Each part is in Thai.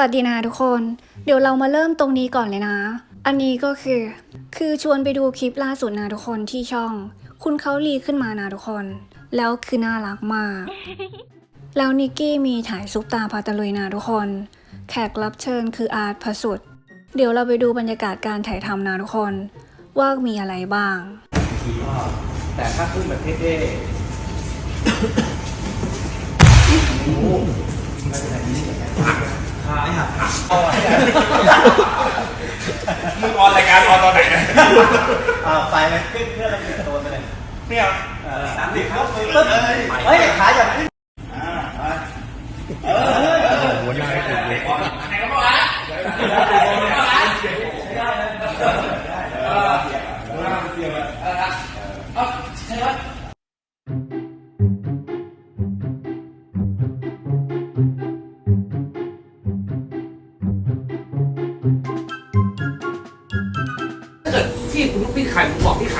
วัสดีนะทุกคน เดี๋ยวเรามาเริ่มตรงนี้ก่อนเลยนะ อันนี้ก็คือ คือชวนไปดูคลิปล่าสุดนะทุกคนที่ช่อง คุณเขารีขึ้นมานะทุกคน แล้วคือน่ารักมาก แล้วนิกกี้มีถ่ายซุปตาพาตะลุยนะทุกคน แขกรับเชิญคืออาร์ตพสุด เดี๋ยวเราไปดูบรรยากาศการถ่ายทำนะทุกคน ว่ามีอะไรบ้าง แต่ถ้าขึ้นแบบเท่ๆ ม่หักมึงออนรายการออนตอนไหนเนี่ยอ่าไฟมันขึ้นเพื่อเราจะโดนไปเลยเนี่ยสามสิบครับปึ๊บเฮ้ยขาอย่าขึ้น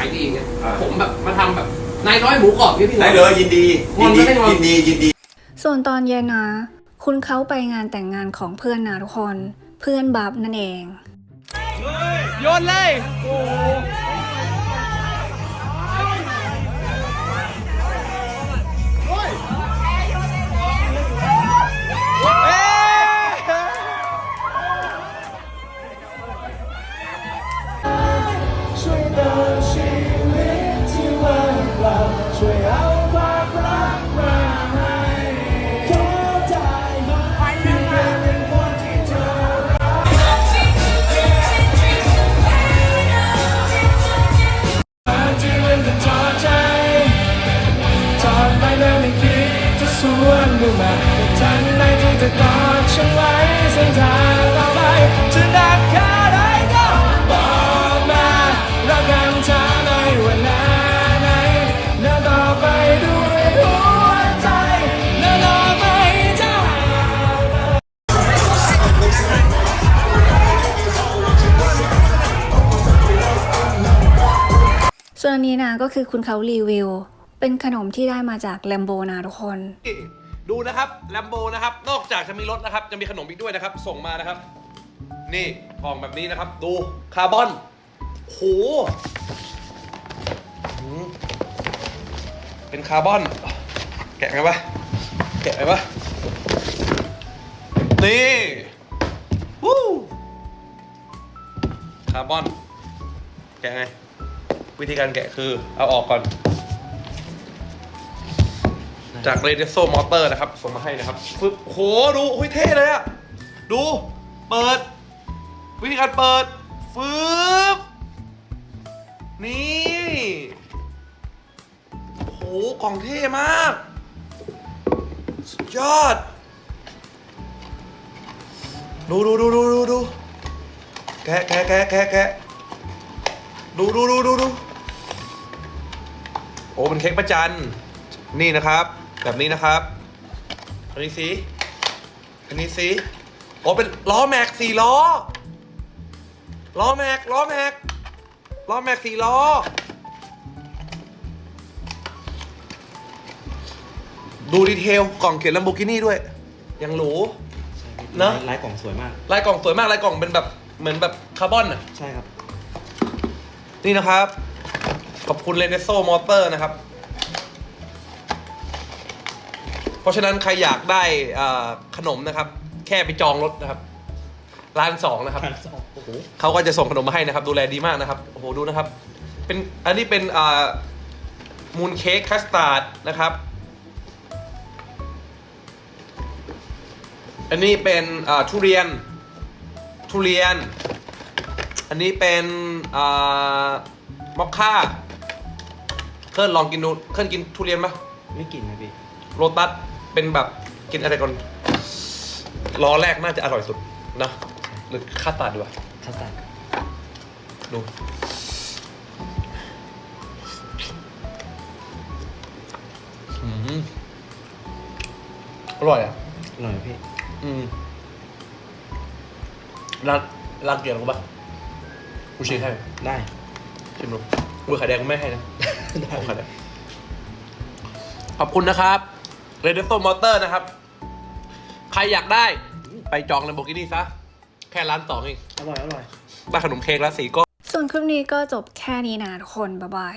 หมูกรอบที่ขายดีอย่างเงี้ยผมแบบมาทำแบบนายน้อยหมูกรอบเนี่ยพี่ ได้เลยยินดียินดีงอนไม่ได้งอน ยินดียินดี ส่วนตอนเย็นนะ คุณเขาไปงานแต่งงานของเพื่อนนะทุกคน เพื่อนบับนั่นเอง โยนเลยช่ สวนดูมาทันใดที่เธอกอดฉันไว้เส้นทางเราไปจะนักแค่ไหนก็บอกมารักกันเธอในวันไหนเดินต่อไปด้วยหัวใจเดินต่อไปเท่าส่วนอันนี้นะก็คือคุณเขารีวิว เป็นขนมที่ได้มาจากแลมโบนะทุกคน ดูนะครับแลมโบนะครับ นอกจากจะมีรถนะครับ จะมีขนมอีกด้วยนะครับ ส่งมานะครับ นี่กล่องแบบนี้นะครับ ดูคาร์บอนโหเป็นคาร์บอน แกะไงวะแกะไงวะนี่วู้คาร์บอน แกะไง วิธีการแกะคือเอาออกก่อน จากเรเดโซมอเตอร์นะครับ ส่งมาให้นะครับฟึ๊บโหดูโอ้ยเท่เลยอะดู เปิด วิธีการเปิดฟึบนี่โหกล่องเท่มาก สุดยอด ดูดูดูดูดูดูแกะแกะแกะแกะแกะดูดูดูดูดูโอ้เป็นเค้กประจันนี่นะครับ แบบนี้นะครับ อันนี้สิอันนี้สิโอ้เป็นล้อแม็กสี่ล้อ ล้อแม็กล้อแม็กล้อแม็กสี่ล้อ ดูดีเทลกล่องเขียน Lamborghini ด้วย ยังหรู เนอะ ลายกล่องสวยมาก ลายกล่องสวยมากลายกล่องเป็นแบบเหมือนแบบคาร์บอนอะ ใช่ครับ นี่นะครับ ขอบคุณเ e เนโซมอเตอร์นะครับ เพราะฉะนั้นใครอยากได้อ่าขนมนะครับ แค่ไปจองรถนะครับ ร้านสองนะครับร้านสองโอ้โหเขาก็จะส่งขนมมาให้นะครับ ดูแลดีมากนะครับ โอ้โห ดูนะครับ เป็นอันนี้เป็นอ่ามูนเค้กคัสตาร์ดนะครับ อันนี้เป็นอ่าทุเรียน ทุเรียน อันนี้เป็นอ่ามอคค่าเคลื่อนลองกินดูเคลื่อนกินทุเรียนปะไม่กลิ่นนะพี่โรตัส เป็นแบบกินอะไรก่อนรอแรกน่าจะอร่อยสุดนะหรือคัสตาร์ดดีกว่าคัสตาร์ดดูอืมอร่อยอะ อร่อยไหมพี่ อืมร้านร้านเกียร์กูปะกูชี้ให้ได้ ชิมดูมือไข่แดงกูไม่ให้นะ ได้ ขอบคุณนะขอบ คุณนะครับ r e d เ o โ Motor นะครับ ใครอยากได้ไปจอง Lamborghini ซะ แค่ร้านสองเอง อร่อย อร่อย ได้ขนมเค้กแล้วสี่ก้อน ส่วนคลิปนี้ก็จบแค่นี้นะทุกคน บ๊ายบาย